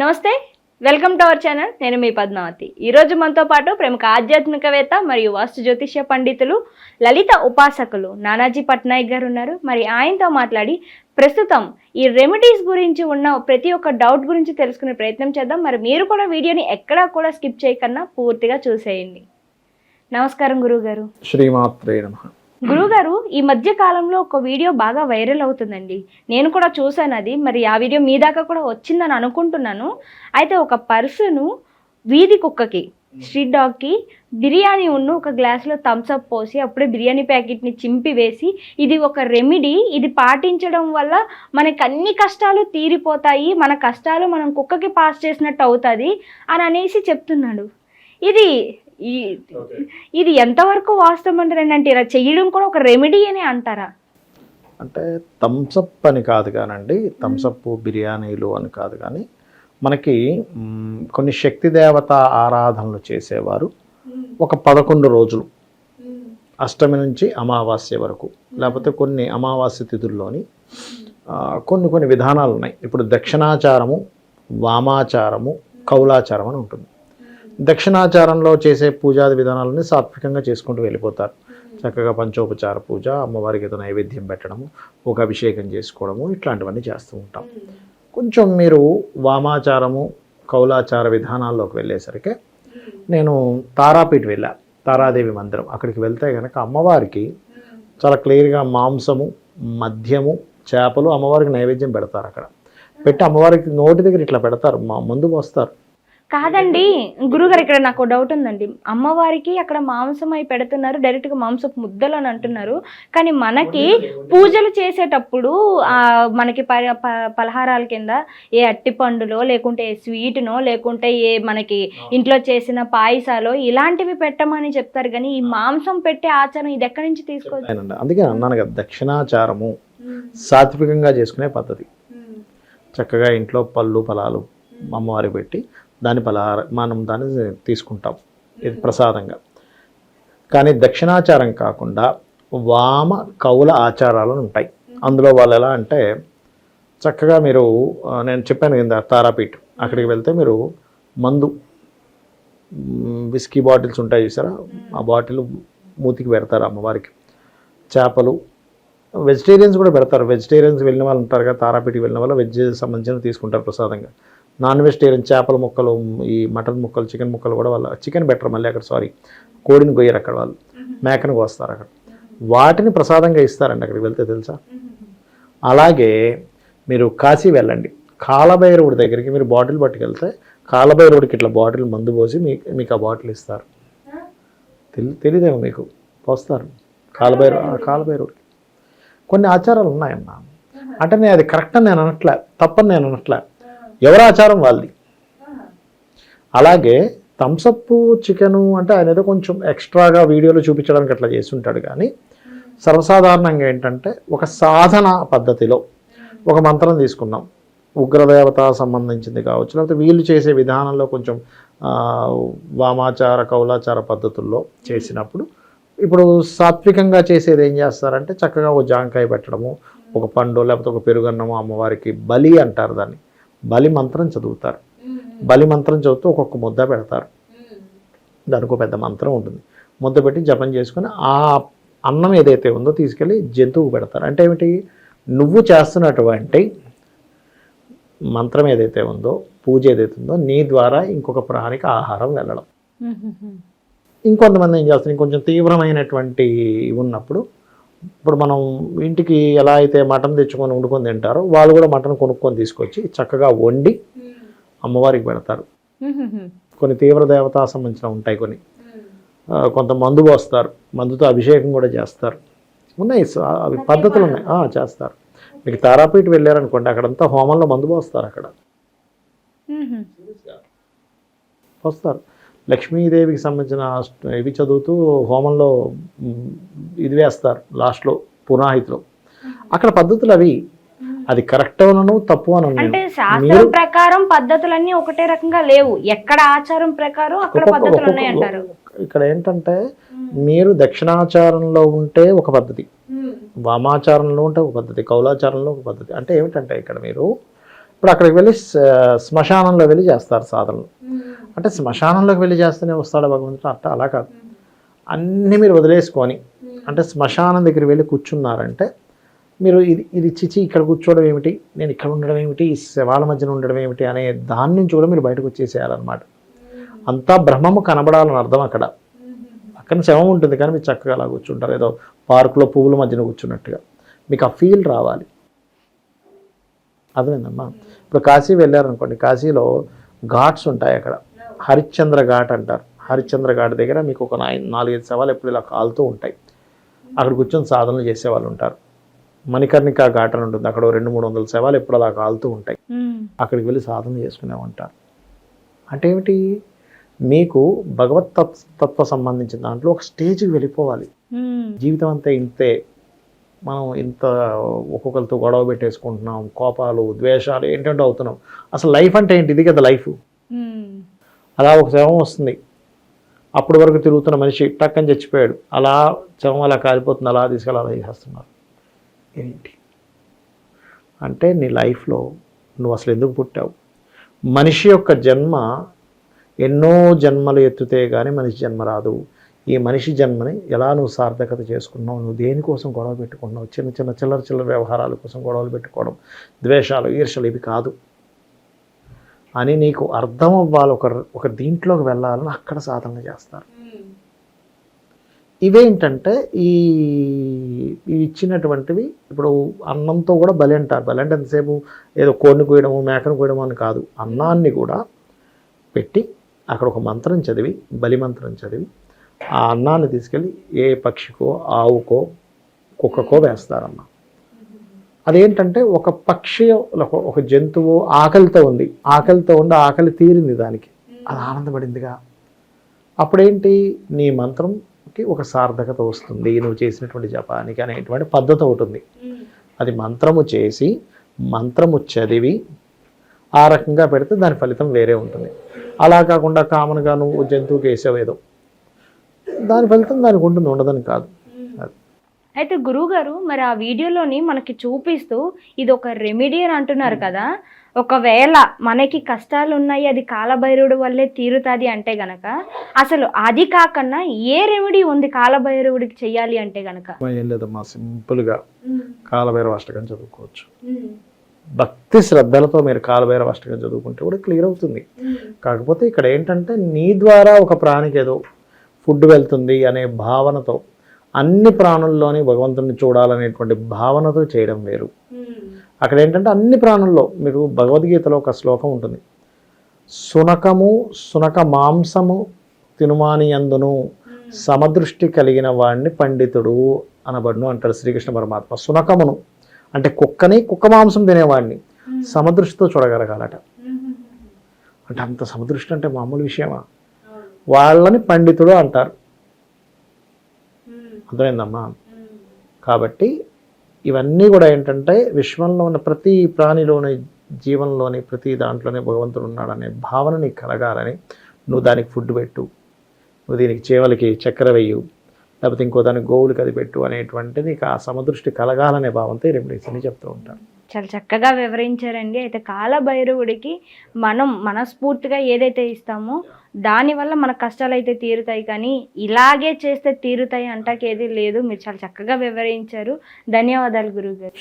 నమస్తే welcome to our channel. నేను మీ పద్మావతి. ఈరోజు మనతో పాటు ప్రముఖ ఆధ్యాత్మికవేత్త మరియు వాస్తు జ్యోతిష్య పండితులు లలిత ఉపాసకులు నానాజీ పట్నాయక్ గారు ఉన్నారు. మరి ఆయనతో మాట్లాడి ప్రస్తుతం ఈ రెమెడీస్ గురించి ఉన్న ప్రతి ఒక్క డౌట్ గురించి తెలుసుకునే ప్రయత్నం చేద్దాం. మరి మీరు కూడా వీడియోని ఎక్కడా కూడా స్కిప్ చేయకన్నా పూర్తిగా చూసేయండి. నమస్కారం గురువు గారు శ్రీమాత్రే నమ. గురుగారు ఈ మధ్య కాలంలో ఒక వీడియో బాగా వైరల్ అవుతుందండి. నేను కూడా చూశాను అది. మరి ఆ వీడియో మీ దాకా కూడా వచ్చిందని అనుకుంటున్నాను. అయితే ఒక పర్సను వీధి కుక్కకి స్ట్రీట్ డాగ్కి బిర్యానీ ఉన్న ఒక గ్లాస్లో థమ్స్అప్ పోసి అప్పుడే బిర్యానీ ప్యాకెట్ని చింపి వేసి ఇది ఒక రెమెడీ. ఇది పాటించడం వల్ల మనకి అన్ని కష్టాలు తీరిపోతాయి. మన కష్టాలు మనం కుక్కకి పాస్ చేసినట్టు అవుతుంది అని అనేసి చెప్తున్నాడు. ఇది ఈ ఇది ఎంతవరకు వాస్తవం అంటారండి? అంటే ఇలా చేయడం కూడా ఒక రెమెడీ అని అంటారా? అంటే థమ్సప్ అని కాదు కానండి. థమ్సప్ బిర్యానీలు అని కాదు కానీ మనకి కొన్ని శక్తి దేవత ఆరాధనలు చేసేవారు. ఒక పదకొండు రోజులు. అష్టమి నుంచి అమావాస్య వరకు. లేకపోతే కొన్ని అమావాస్య తిథుల్లోని ఆ, కొన్ని కొన్ని విధానాలు ఉన్నాయి ఇప్పుడు దక్షిణాచారము వామాచారము కౌలాచారం అని ఉంటుంది. దక్షిణాచారంలో చేసే పూజాది విధానాలని సాత్వికంగా చేసుకుంటూ వెళ్ళిపోతారు. చక్కగా పంచోపచార పూజ అమ్మవారికి ఏదో నైవేద్యం పెట్టడము ఒక అభిషేకం చేసుకోవడము ఇట్లాంటివన్నీ చేస్తూ ఉంటాం. కొంచెం మీరు వామాచారము కౌలాచార విధానాల్లోకి వెళ్ళేసరికి నేను తారాపీఠ వెళ్ళా. తారాదేవి మందిరం. అక్కడికి వెళ్తే కనుక అమ్మవారికి చాలా క్లియర్గా మాంసము మద్యము చేపలు అమ్మవారికి నైవేద్యం పెడతారు అక్కడ. పెట్టి అమ్మవారికి నోటి దగ్గర ఇట్లా పెడతారు. మా ముందు వస్తారు. కాదండి గురుగారు ఇక్కడ నాకు డౌట్ ఉందండి. అమ్మవారికి అక్కడ మాంసం అయి పెడుతున్నారు డైరెక్ట్గా మాంసపు ముద్దలు అని అంటున్నారు. కానీ మనకి పూజలు చేసేటప్పుడు ఆ మనకి పలహారాల కింద ఏ అట్టి పండులో లేకుంటే ఏ స్వీట్నో లేకుంటే ఏ మనకి ఇంట్లో చేసిన పాయసాలో ఇలాంటివి పెట్టమని చెప్తారు. కానీ ఈ మాంసం పెట్టే ఆచారం ఇది ఎక్కడి నుంచి తీసుకోవచ్చు అందుకే అన్నాను కదా దక్షిణాచారము సాత్వికంగా చేసుకునే పద్ధతి. చక్కగా ఇంట్లో పళ్ళు ఫలాలు అమ్మవారి పెట్టి దాని పలహార మనం దాన్ని తీసుకుంటాం. ఇది ప్రసాదంగా. కానీ దక్షిణాచారం కాకుండా వామ కౌల ఆచారాలు ఉంటాయి. అందులో వాళ్ళు ఎలా అంటే చక్కగా మీరు నేను చెప్పాను కింద తారాపీఠ్. అక్కడికి వెళ్తే మీరు మందు విస్కీ బాటిల్స్ ఉంటాయి చూసారా? ఆ బాటిల్ మూతికి పెడతారు అమ్మవారికి. చేపలు వెజిటేరియన్స్ కూడా పెడతారు. వెజిటేరియన్స్ వెళ్ళిన వాళ్ళు ఉంటారు కదా తారాపీఠకి వెళ్ళిన వాళ్ళు వెజ్ సంబంధించిన తీసుకుంటారు ప్రసాదంగా. నాన్ వెజిటేరియన్ చేపల ముక్కలు ఈ మటన్ ముక్కలు చికెన్ ముక్కలు కూడా వాళ్ళు చికెన్ బెటర్ మళ్ళీ అక్కడ సారీ కోడిని కొయ్యరు అక్కడ వాళ్ళు. మేకను కోస్తారు అక్కడ. వాటిని ప్రసాదంగా ఇస్తారండి అక్కడికి వెళ్తే తెలుసా? అలాగే మీరు కాశీ వెళ్ళండి. కాలభైరవుడి దగ్గరికి మీరు బాటిల్ పట్టుకెళ్తే కాలభైరవుడికి ఇట్లా బాటిల్ మందు పోసి మీకు మీకు ఆ బాటిల్ ఇస్తారు. తెలి తెలియదేమో మీకు? పోస్తారు. కాలభైరవ కాలభైరవుడికి. కొన్ని ఆచారాలు ఉన్నాయమ్మా. అంటే నేను అది కరెక్ట్ అని నేను అనట్లే తప్పని నేను అనట్లే. ఎవరి ఆచారం వాళ్ళది. అలాగే థమ్సప్ చికెను అంటే ఆయన ఏదో కొంచెం ఎక్స్ట్రాగా వీడియోలో చూపించడానికి అట్లా చేస్తుంటాడు కానీ సర్వసాధారణంగా ఏంటంటే ఒక సాధన పద్ధతిలో ఒక మంత్రం తీసుకున్నాం. ఉగ్రదేవత సంబంధించింది కావచ్చు లేకపోతే వీళ్ళు చేసే విధానంలో కొంచెం వామాచార కౌలాచార పద్ధతుల్లో చేసినప్పుడు ఇప్పుడు సాత్వికంగా చేసేది ఏం చేస్తారంటే చక్కగా ఒక జాంకాయ పెట్టడము ఒక పండు లేకపోతే ఒక పెరుగన్నము అమ్మవారికి బలి అంటారు దాన్ని. బలి మంత్రం చదువుతారు. బలి మంత్రం చదువుతూ ఒక్కొక్క ముద్ద పెడతారు. దానికి పెద్ద మంత్రం ఉంటుంది. ముద్ద పెట్టి జపం చేసుకొని ఆ అన్నం ఏదైతే ఉందో తీసుకెళ్ళి జంతువుకు పెడతారు. అంటే ఏమిటి? నువ్వు చేస్తున్నటువంటి మంత్రం ఏదైతే ఉందో పూజ ఏదైతే ఉందో నీ ద్వారా ఇంకొక ప్రాణికి ఆహారం వెళ్ళడం. ఇంకొంతమంది ఏం చేస్తారు? ఇంకొంచెం తీవ్రమైనటువంటి ఉన్నప్పుడు ఇప్పుడు మనం ఇంటికి ఎలా అయితే మటన్ తెచ్చుకొని వండుకొని తింటారో వాళ్ళు కూడా మటన్ కొనుక్కొని తీసుకొచ్చి చక్కగా వండి అమ్మవారికి పెడతారు. కొన్ని తీవ్ర దేవతా సంబంధించిన ఉంటాయి కొన్ని. కొంత మందు పోస్తారు. మందుతో అభిషేకం కూడా చేస్తారు. ఉన్నాయి అవి పద్ధతులు ఉన్నాయి చేస్తారు. మీకు తారాపీఠ వెళ్ళారనుకోండి అక్కడంతా హోమంలో మందు పోస్తారు అక్కడ. వస్తారు లక్ష్మీదేవికి సంబంధించిన ఇవి చదువుతూ హోమంలో ఇది వేస్తారు లాస్ట్లో పునాహితిలో అక్కడ పద్ధతులు అవి. అది కరెక్ట్ అనను తప్పు నేను. అంటే శాస్త్రం ప్రకారం పద్ధతులన్నీ ఒకటే రకంగా లేవు. ఎక్కడ ఆచారం ప్రకారం అక్కడ పద్ధతులు ఒక్కొక్క- ఉన్నాయి అంటారు ఇక్కడ ఏంటంటే మీరు దక్షిణాచారంలో ఉంటే ఒక పద్ధతి. వామాచారంలో ఉంటే ఒక పద్ధతి. కౌలాచారంలో ఒక పద్ధతి. అంటే ఏమిటంటే ఇక్కడ మీరు ఇప్పుడు అక్కడికి వెళ్ళి శ్మశానంలో వెళ్ళి చేస్తారు సాధనలు. అంటే శ్మశానంలోకి వెళ్ళి చేస్తేనే వస్తాడు భగవంతుడు? అట్ట అలా కాదు. అన్నీ మీరు వదిలేసుకొని అంటే శ్మశానం దగ్గర వెళ్ళి కూర్చున్నారంటే మీరు ఇది ఇది చిచి ఇక్కడ కూర్చోవడం ఏమిటి? నేను ఇక్కడ ఉండడం ఏమిటి? ఈ శవాల మధ్యన ఉండడం ఏమిటి? అనే దాని నుంచి కూడా మీరు బయటకు వచ్చేసేయాలన్నమాట. అంతా బ్రహ్మము కనబడాలని అర్థం అక్కడ. పక్కన శవం ఉంటుంది కానీ మీరు చక్కగా అలా కూర్చుంటారు. ఏదో పార్కులో పువ్వుల మధ్యన కూర్చున్నట్టుగా. మీకు ఆ ఫీల్ రావాలి. అర్థమైందమ్మా? ఇప్పుడు కాశీ వెళ్ళారనుకోండి కాశీలో ఘాట్స్ ఉంటాయి అక్కడ. హరిశ్చంద్ర ఘాట్ అంటారు. హరిశ్చంద్ర ఘాట్ దగ్గర మీకు ఒక నాయి- నాలుగైదు సవాలు ఎప్పుడు ఇలా కాలుతూ ఉంటాయి. అక్కడ కూర్చొని సాధనలు చేసేవాళ్ళు ఉంటారు. మణికర్ణిక ఘాట్ అని ఉంటుంది. అక్కడ రెండు మూడు వందల శవాలు ఎప్పుడు అలా కాలుతూ ఉంటాయి. అక్కడికి వెళ్ళి సాధన చేసుకునేమంటారు అంటే ఏమిటి? మీకు భగవత్ తత్- తత్వ సంబంధించిన దాంట్లో ఒక స్టేజ్కి వెళ్ళిపోవాలి. జీవితం అంతా ఇంతే. మనం ఇంత ఒక్కొక్కరితో గొడవ పెట్టేసుకుంటున్నాం. కోపాలు ద్వేషాలు ఏంటంటే అవుతున్నాం. అసలు లైఫ్ అంటే ఏంటి? ఇది కదా లైఫ్. అలా ఒక శవం వస్తుంది. అప్పటి వరకు తిరుగుతున్న మనిషి టక్కని చచ్చిపోయాడు. అలా శవం అలా కాలిపోతుంది. అలా తీసుకెళ్ళి అలా చేసేస్తున్నారు. ఏంటి? అంటే నీ లైఫ్లో నువ్వు అసలు ఎందుకు పుట్టావు? మనిషి యొక్క జన్మ ఎన్నో జన్మలు ఎత్తుతే కానీ మనిషి జన్మ రాదు. ఈ మనిషి జన్మని ఎలా నువ్వు సార్థకత చేసుకున్నావు? నువ్వు దేనికోసం గొడవ పెట్టుకున్నావు చిన్న చిన్న చిల్లర చిల్లర వ్యవహారాల కోసం గొడవలు పెట్టుకోవడం ద్వేషాలు ఈర్షలు ఇవి కాదు. అని నీకు అర్థం అవ్వాలి. ఒక ఒక దీంట్లోకి వెళ్ళాలని అక్కడ సాధన చేస్తారు. ఇవేంటంటే ఈ ఇవి ఇచ్చినటువంటివి ఇప్పుడు అన్నంతో కూడా బలి అంటారు. బలి అంటే ఎంతసేపు ఏదో కోడిని కోయడము మేకను కోయడము అని కాదు. అన్నాన్ని కూడా పెట్టి అక్కడ ఒక మంత్రం చదివి బలి మంత్రం చదివి ఆ అన్నాన్ని తీసుకెళ్ళి ఏ పక్షికో ఆవుకో కుక్కకో వేస్తారన్న అదేంటంటే ఒక పక్షి ఒక- జంతువు ఆకలితో ఉంది. ఆకలితో ఉండి ఆకలి తీరింది దానికి. అది ఆనందపడిందిగా. అప్పుడేంటి? నీ మంత్రంకి ఒక సార్థకత వస్తుంది. నువ్వు చేసినటువంటి జపానికి అనేటువంటి పద్ధతి ఒకటి ఉంది. అది మంత్రము చేసి మంత్రము చదివి ఆ రకంగా పెడితే దాని ఫలితం వేరే ఉంటుంది. అలా కాకుండా కామన్గా నువ్వు జంతువుకి వేసావేదో. దాని ఫలితం దానికి ఉంటుంది ఉండదని కాదు. అయితే గురువుగారు మరి ఆ వీడియోలోని మనకి చూపిస్తూ ఇది ఒక రెమెడీ అని అంటున్నారు కదా. ఒకవేళ మనకి కష్టాలు ఉన్నాయి అది కాలభైరవుడు వల్లే తీరుతుంది అంటే గనక అసలు అది కాకుండా ఏ రెమెడీ ఉంది కాలభైరవుడికి చెయ్యాలి అంటే గనక? ఏం లేదమ్మా సింపుల్గా కాలభైరవ అష్టకం చదువుకోవచ్చు. భక్తి శ్రద్ధలతో మీరు కాలభైరవ అష్టకం చదువుకుంటే కూడా క్లియర్ అవుతుంది. కాకపోతే ఇక్కడ ఏంటంటే నీ ద్వారా ఒక ప్రాణికి ఏదో ఫుడ్ వెళ్తుంది అనే భావనతో అన్ని ప్రాణుల్లోని భగవంతుని చూడాలనేటువంటి భావనతో చేయడం వేరు. అక్కడ ఏంటంటే అన్ని ప్రాణుల్లో మీకు భగవద్గీతలో ఒక శ్లోకం ఉంటుంది. సునకము సునక మాంసము తినుమాని అందును సమదృష్టి కలిగిన వాడిని పండితుడు అనబడును అంటాడు శ్రీకృష్ణ పరమాత్మ. సునకమును అంటే కుక్కని కుక్క మాంసం తినేవాడిని సమదృష్టితో చూడగలగాలట. అంటే అంత సమదృష్టి అంటే మామూలు విషయమా? వాళ్ళని పండితుడు అంటారు. అర్థమైందమ్మా? కాబట్టి ఇవన్నీ కూడా ఏంటంటే విశ్వంలో ఉన్న ప్రతి ప్రాణిలోని జీవనంలోని ప్రతి దాంట్లోనే భగవంతుడు ఉన్నాడనే భావన నీకు కలగాలని నువ్వు దానికి ఫుడ్ పెట్టు నువ్వు దీనికి చేవలకి చక్కెర వేయు లేకపోతే ఇంకో దానికి గోవులు కదిపెట్టు అనేటువంటిది నీకు ఆ సమదృష్టి కలగాలనే భావంతో ఈ రెమెడీస్ అని చెప్తూ ఉంటాను చాలా చక్కగా వివరించారండి. అయితే కాలభైరవుడికి మనం మనస్ఫూర్తిగా ఏదైతే ఇస్తామో దానివల్ల మన కష్టాలు అయితే తీరుతాయి. కానీ ఇలాగే చేస్తే తీరుతాయి అంటాకేది లేదు. మీరు చాలా చక్కగా వివరించారు. ధన్యవాదాలు గురువు గారు